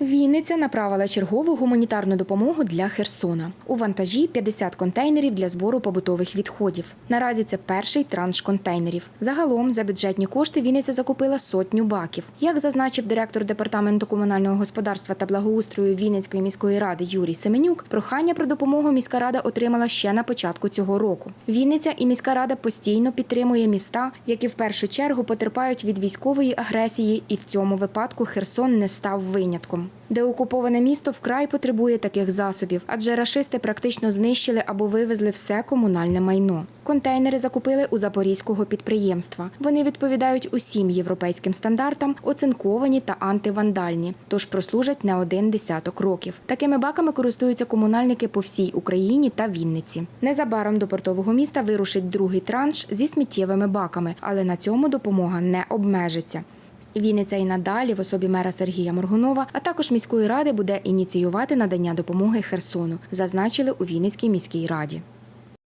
Вінниця направила чергову гуманітарну допомогу для Херсона. У вантажі 50 контейнерів для збору побутових відходів. Наразі це перший транш контейнерів. Загалом за бюджетні кошти Вінниця закупила сотню баків. Як зазначив директор департаменту комунального господарства та благоустрою Вінницької міської ради Юрій Семенюк, прохання про допомогу міська рада отримала ще на початку цього року. Вінниця і міська рада постійно підтримує міста, які в першу чергу потерпають від військової агресії, і в цьому випадку Херсон не став винятком. Деокуповане місто вкрай потребує таких засобів, адже рашисти практично знищили або вивезли все комунальне майно. Контейнери закупили у запорізького підприємства. Вони відповідають усім європейським стандартам, оцинковані та антивандальні, тож прослужать не один десяток років. Такими баками користуються комунальники по всій Україні та Вінниці. Незабаром до портового міста вирушить другий транш зі сміттєвими баками, але на цьому допомога не обмежиться. Вінниця і надалі в особі мера Сергія Моргунова, а також міської ради буде ініціювати надання допомоги Херсону, зазначили у Вінницькій міській раді.